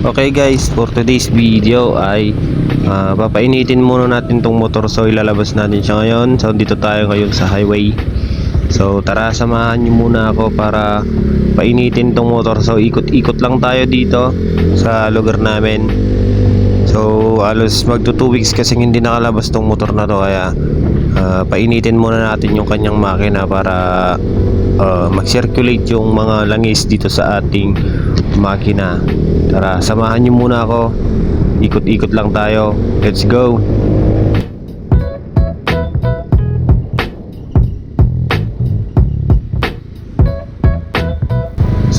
Okay guys, for today's video ay ah, papainitin muna natin tong motor so ilalabas natin siya ngayon. So dito tayo ngayon sa highway. So tara samahan niyo muna ako para painitin tong motor. So ikot-ikot lang tayo dito sa lugar namin. So alos magto 2 weeks kasi hindi nakalabas tong motor na to kaya ah, painitin muna natin yung kanyang makina para ah, mag-circulate yung mga langis dito sa ating makina. Tara, samahan niyo muna ako. Ikot-ikot lang tayo. Let's go.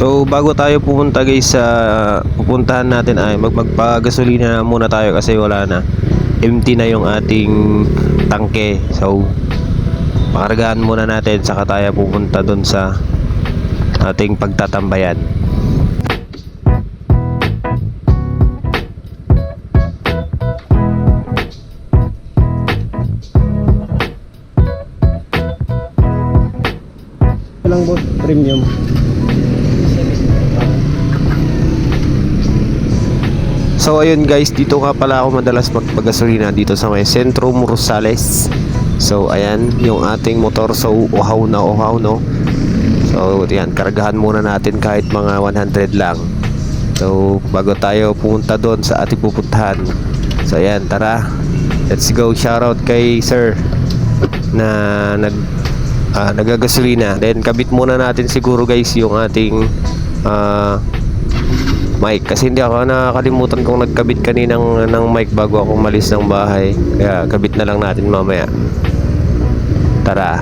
So bago tayo pupunta guys sa pupuntahan natin ay mag magpagasolina na muna tayo kasi wala na. Empty na yung ating tangke. So pakargahan muna natin saka tayo pupunta doon sa ating pagtatambayan. Premium. So ayun guys, dito nga pala ako madalas magpagasolina dito sa may Centrum Rosales. So ayan, yung ating motor so uhaw na uhaw no. So yan, kargahan muna natin kahit mga 100 lang. So bago tayo pumunta doon sa ating pupuntahan. So ayan, tara. Let's go. Shoutout kay Sir na nag ah, nagagasolina. Then kabit muna natin siguro guys yung ating ah, mic kasi hindi ako nakakalimutan kong nagkabit kaninang ng mic bago ako malis ng bahay. Kaya kabit na lang natin mamaya. Tara.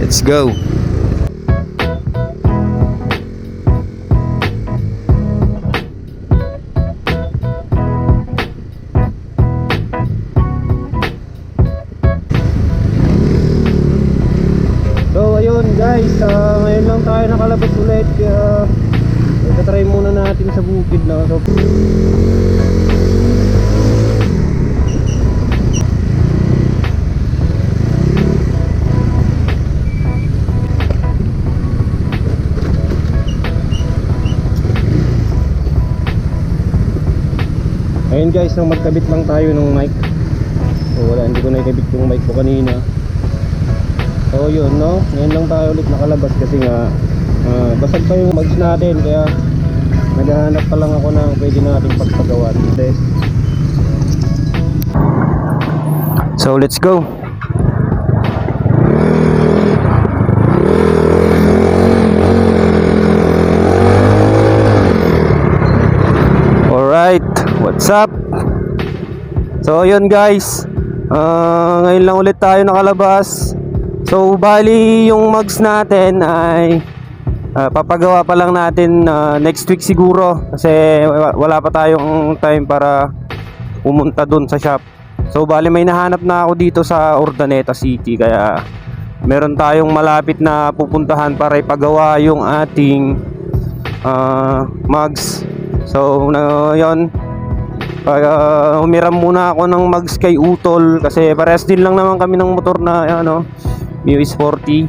Let's go. Sa bukid na. So, Ayun guys, nang magkabit lang tayo ng mic. So wala, hindi ko nakikabit yung mic ko kanina. So yun no, ngayon lang tayo ulit nakalabas kasi nga ah, basag pa yung mags natin kaya naghahanap pa lang ako ng pwede nating pagpagawa. So let's go. Alright, what's up? So yun guys, ah, ngayon lang ulit tayo nakalabas. So bali yung mugs natin ay ah, papagawa pa lang natin ah, next week siguro kasi wa- wala pa tayong time para pumunta dun sa shop. So bali may nahanap na ako dito sa Urdaneta City kaya meron tayong malapit na pupuntahan para ipagawa yung ating ah, mugs. So na yon uh, humiram muna ako ng mugs kay Utol kasi parehas din lang naman kami ng motor na ano Mio S40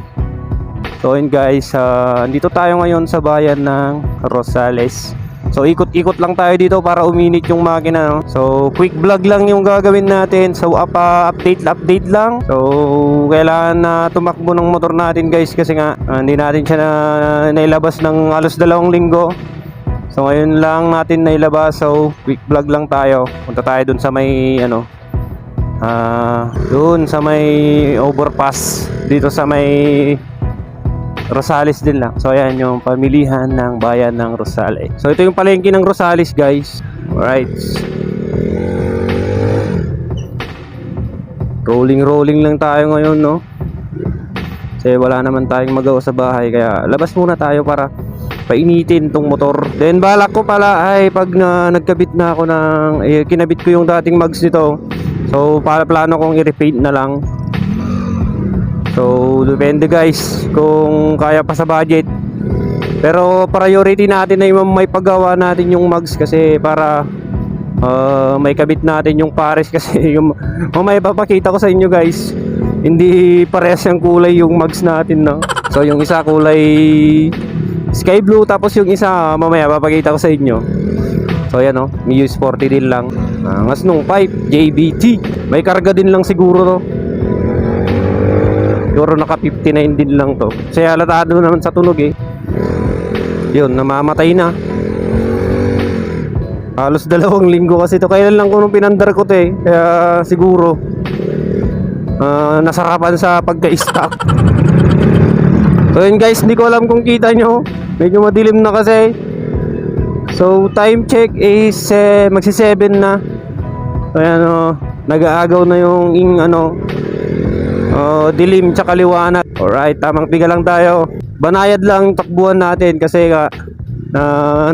So yun guys, uh, dito tayo ngayon sa bayan ng Rosales. So ikot-ikot lang tayo dito para uminit yung makina no? So quick vlog lang yung gagawin natin. So up, uh, update update lang. So kailangan na tumakbo ng motor natin guys Kasi nga uh, hindi natin siya na, nailabas ng halos dalawang linggo. So ngayon lang natin nailabas. So quick vlog lang tayo. Punta tayo dun sa may ano ah dun sa may overpass. Dito sa may Rosales din lang. So ayan yung pamilihan ng bayan ng Rosales. So ito yung palengke ng Rosales guys. Alright. Rolling rolling lang tayo ngayon no. Kasi wala naman tayong magawa sa bahay kaya labas muna tayo para painitin tong motor. Then balak ko pala ay pag na, nagkabit na ako ng eh, kinabit ko yung dating mags nito. So para plano kong i-repaint na lang. So depende guys kung kaya pa sa budget. Pero priority natin na may paggawa natin yung mags kasi para ah, may kabit natin yung pares kasi yung mamaya papakita ko sa inyo guys. Hindi parehas yung kulay yung mags natin no. So yung isa kulay sky blue tapos yung isa mamaya papakita ko sa inyo So ayan oh, Mio Sporty din lang. Angas nung pipe, JBT. May karga din lang siguro to. Siguro naka 59 din lang to. Kasi halatado naman sa tunog eh. Yun, namamatay na. Halos dalawang linggo kasi to. Kailan lang ko nung pinandar ko to eh. Kaya siguro ah, nasarapan sa pagka-stock. So yun guys, hindi ko alam kung kita nyo. Medyo madilim na kasi. So time check is eh, magsi 7 na. Ayan o, nag-aagaw na yung ing ano, oh, dilim tsaka liwanag. Alright, tamang piga lang tayo. Banayad lang takbuhan natin kasi nga na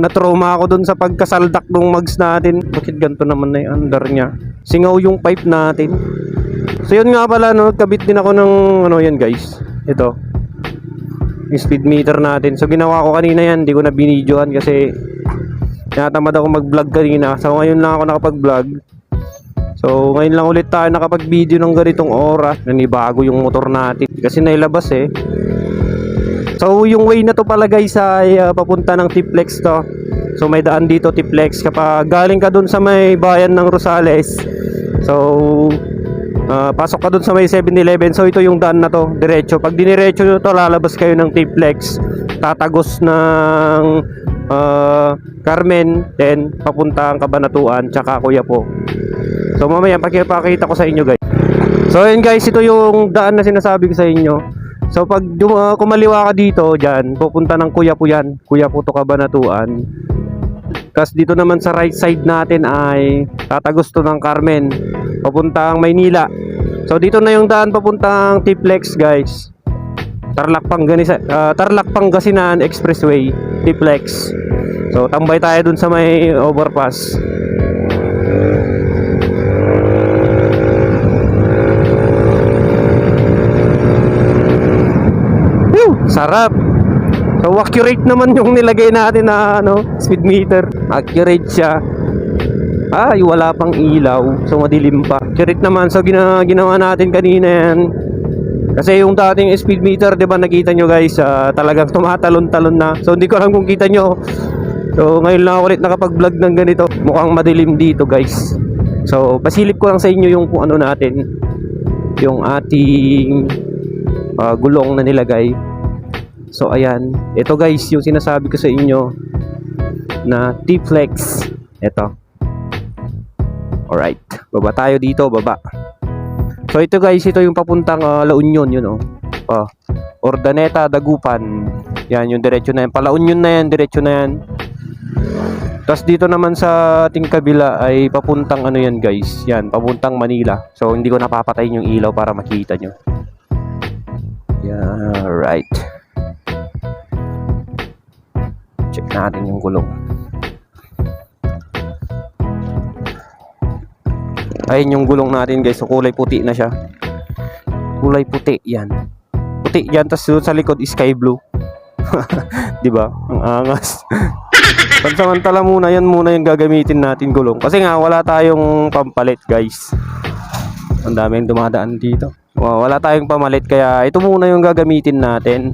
na-trauma ako dun sa pagkasaldak ng mags natin. Bakit ganito naman na yung under niya? Singaw yung pipe natin. So yun nga pala no, kabit din ako ng ano yan guys. Ito. Yung speed meter natin. So ginawa ko kanina yan, hindi ko na binidyoan kasi tinatamad ako mag-vlog kanina. So ngayon lang ako nakapag-vlog. So ngayon lang ulit tayo nakapag-video ng ganitong oras. Nanibago yung motor natin kasi nailabas eh. So yung way na to pala guys ay uh, papunta ng Tiplex to. So may daan dito Tiplex kapag galing ka dun sa may bayan ng Rosales. So ah, pasok ka dun sa may 7-Eleven. So ito yung daan na to, diretso. Pag diniretso to, lalabas kayo ng Tiplex. Tatagos ng ah, Carmen, then papunta ang Kabanatuan, tsaka Kuya po. So mamaya pakipakita ko sa inyo guys. So ayun guys, ito yung daan na sinasabi ko sa inyo. So pag uh, kumaliwa ka dito diyan, pupunta ng Kuya po yan, Kuya po to Kabanatuan. Tapos dito naman sa right side natin ay tatagos to ng Carmen, papuntang Maynila. So dito na yung daan papuntang Tiplex guys. Tarlac Panganisa, uh, Tarlac Pangasinan Expressway, Tiplex. So tambay tayo dun sa may overpass. Whew, sarap. So accurate naman yung nilagay natin na ano, speed meter. Accurate siya. Ay, wala pang ilaw. So madilim pa. Accurate naman. So gina ginawa natin kanina yan. Kasi yung dating speed meter, 'di ba nakita nyo guys, ah, talagang tumatalon-talon na. So hindi ko alam kung kita nyo. So ngayon lang ako ulit nakapag-vlog ng ganito. Mukhang madilim dito guys. So pasilip ko lang sa inyo yung kung ano natin. Yung ating ah, gulong na nilagay. So ayan, ito guys yung sinasabi ko sa inyo na T-Flex. Ito. Alright, baba tayo dito, baba. So ito guys, ito yung papuntang ah, La Union yun oh. Oh, Ordaneta, Dagupan. Yan, yung diretso na yan. Pala Union na yan, diretso na yan. Tapos dito naman sa ating kabila ay papuntang ano yan guys. Yan, papuntang Manila. So hindi ko napapatayin yung ilaw para makita nyo. Yeah, right. Check natin yung gulong. Ayun yung gulong natin guys. So kulay puti na siya. Kulay puti yan. Puti yan. Tapos sa likod sky blue. 'Di ba? Ang angas. Pansamantala muna yan muna yung gagamitin natin gulong. Kasi nga wala tayong pampalit guys. Ang daming dumadaan dito. Wa- Wala tayong pamalit kaya ito muna yung gagamitin natin.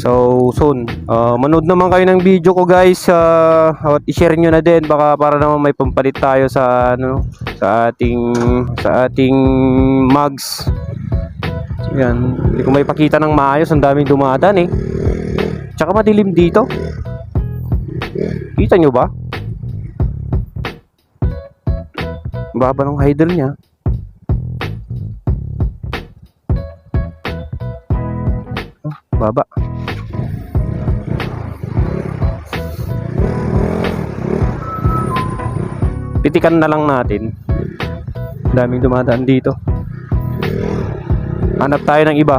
So soon, uh, manood naman kayo ng video ko guys. Uh, at i-share nyo na din baka para naman may pampalit tayo sa ano sa ating sa ating mugs. So, yan, hindi ko may pakita ng maayos, ang daming dumadaan eh. Tsaka madilim dito. Kita nyo ba? Baba ng idle niya. Oh, baba. Pitikan na lang natin. Daming dumadaan dito. Hanap tayo ng iba.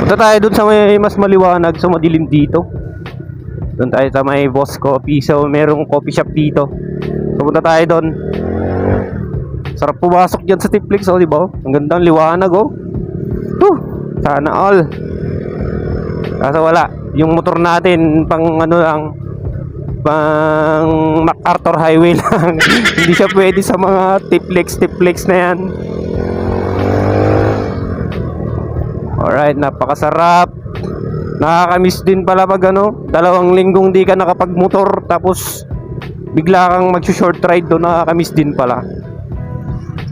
Punta tayo dun sa may mas maliwanag, sa madilim dito. Doon tayo sa may Boss Coffee. So, merong coffee shop dito. So, punta tayo doon. Sarap pumasok dyan sa Tiplex, oh, di ba? Ang ganda ng liwanag, oh. Sana all. Kaso wala. Yung motor natin, pang ano lang, pang MacArthur Highway lang. Hindi siya pwede sa mga Tiplex, Tiplex na yan. Alright, napakasarap. Nakakamiss din pala pag ano, dalawang linggong di ka nakapagmotor tapos bigla kang mag-short ride doon, nakakamiss din pala.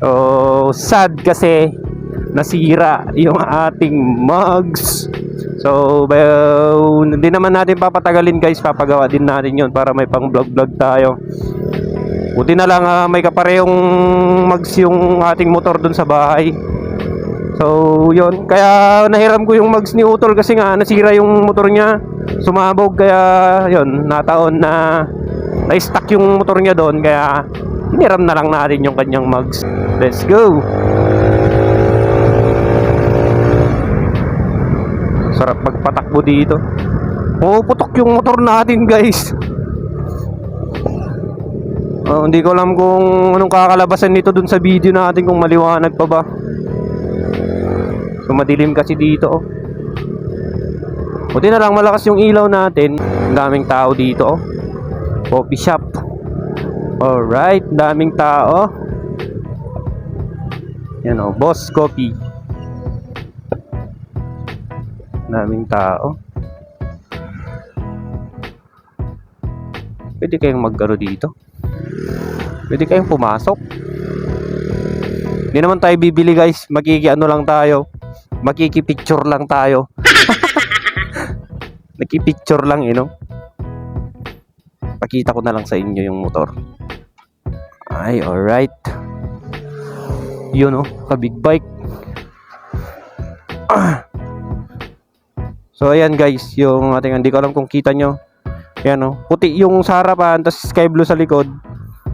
So, sad kasi nasira yung ating mugs. So, ba- hindi naman natin papatagalin guys, papagawa din natin yon para may pang vlog-vlog tayo. Buti na lang ah, may kaparehong mugs yung ating motor doon sa bahay. So, yon Kaya nahiram ko yung mugs ni Utol kasi nga nasira yung motor niya. Sumabog kaya yon nataon na na-stuck yung motor niya doon kaya hiniram na lang natin yung kanyang mugs. Let's go! Sarap magpatakbo dito. Puputok yung motor natin guys. Oh, hindi ko alam kung anong kakalabasan nito dun sa video natin kung maliwanag pa ba. So madilim kasi dito oh. Buti na lang malakas yung ilaw natin. Ang daming tao dito oh. Coffee shop. Alright, daming tao. Yan oh, Boss Coffee. Daming tao. Pwede kayong maggaro dito. Pwede kayong pumasok. Hindi naman tayo bibili guys. Makiki ano lang tayo. Makiki-picture lang tayo. Nakipicture lang, you know. Pakita ko na lang sa inyo yung motor. Ay, alright. Yun oh, ka-big bike. Ah. So ayan guys, yung ating hindi ko alam kung kita nyo. Yan oh, puti yung sa harapan, tapos sky blue sa likod.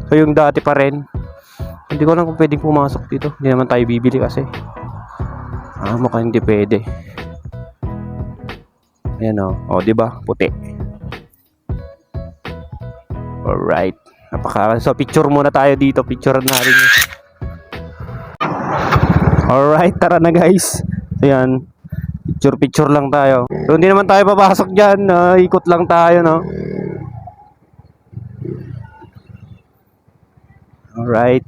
So yung dati pa rin. Hindi ko alam kung pwedeng pumasok dito. Hindi naman tayo bibili kasi. Ah, mukhang hindi pwede. Ayan oh, oh, di ba? Puti. Alright. Napaka so picture muna tayo dito. Picture natin. yun. Alright, tara na guys. Ayan. Picture picture lang tayo. So hindi naman tayo papasok diyan. ikot lang tayo, no. Alright.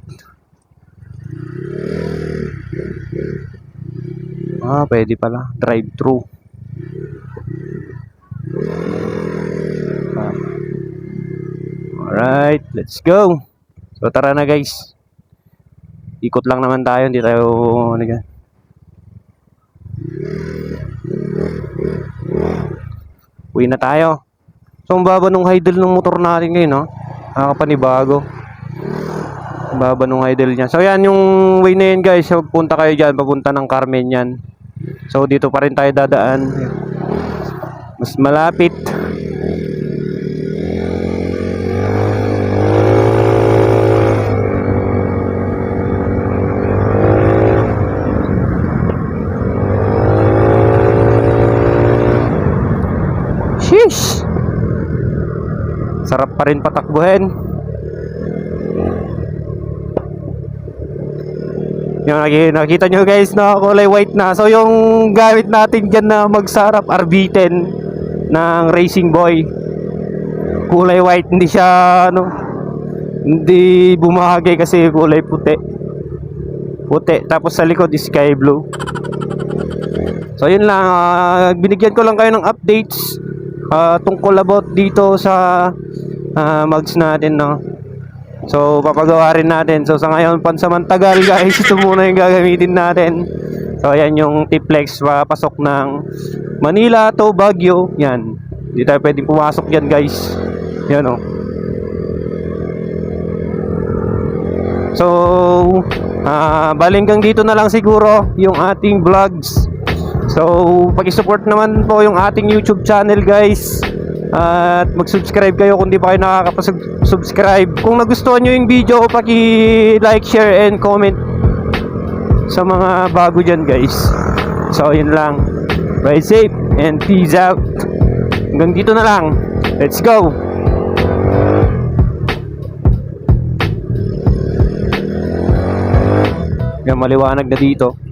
Ah, pwede pala. Drive-thru. Alright, let's go. So tara na guys. Ikot lang naman tayo, hindi tayo ano Uwi na tayo. So ang baba nung idle ng motor natin ngayon, no? Nakakapanibago. Ang baba nung idle niya. So yan yung way na yan guys. So, punta kayo dyan, papunta ng Carmen yan. So dito pa rin tayo dadaan. Mas malapit. Sarap pa rin patakbuhin. Yung naki- nakita nyo guys na kulay white na. So yung gamit natin dyan na magsarap RB10 ng Racing Boy. Kulay white, hindi siya ano, hindi bumahagi kasi kulay puti. Puti. Tapos sa likod is sky blue. So yun lang, ah, binigyan ko lang kayo ng updates ah, tungkol about dito sa ah, mugs natin no. So papagawa rin natin. So sa ngayon pansamantagal guys, ito muna yung gagamitin natin. So ayan yung T-Flex papasok ng Manila to Baguio. Yan. Hindi tayo pwedeng pumasok yan guys. Yan oh. So, ah balinggang dito na lang siguro yung ating vlogs. So, paki-support naman po yung ating YouTube channel, guys. At mag-subscribe kayo kung di pa kayo nakakapag-subscribe. Kung nagustuhan nyo yung video, paki-like, share, and comment sa mga bago dyan, guys. So, yun lang. Ride safe and peace out. Hanggang dito na lang. Let's go! Yan, maliwanag na dito.